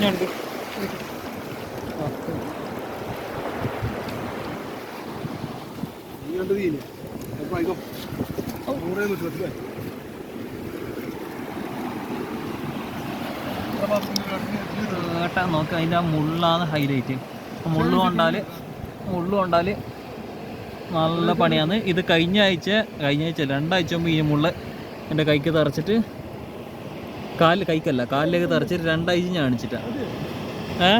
ഞണ്ട്. നോക്ക അതിന്റെ ആയിക്കോ. നൂറേ നൂറ്റി കേട്ടാ നോക്ക് അതിന്റെ ആ മുള്ളാണ് ഹൈലൈറ്റ് മുള്ളു കൊണ്ടാൽ മുള്ളു കൊണ്ടാൽ നല്ല പണിയാണ്. ഇത് കഴിഞ്ഞ ആഴ്ച കഴിഞ്ഞ ആഴ്ച രണ്ടാഴ്ച മുമ്പ് ഈ മുള്ള എന്റെ കൈക്ക് തറച്ചിട്ട് കാലിൽ കൈക്കല്ല. കാലിലേക്ക് തറച്ചിട്ട് രണ്ടാഴ്ച ഞാൻ കാണിച്ചിട്ടാ ഏ?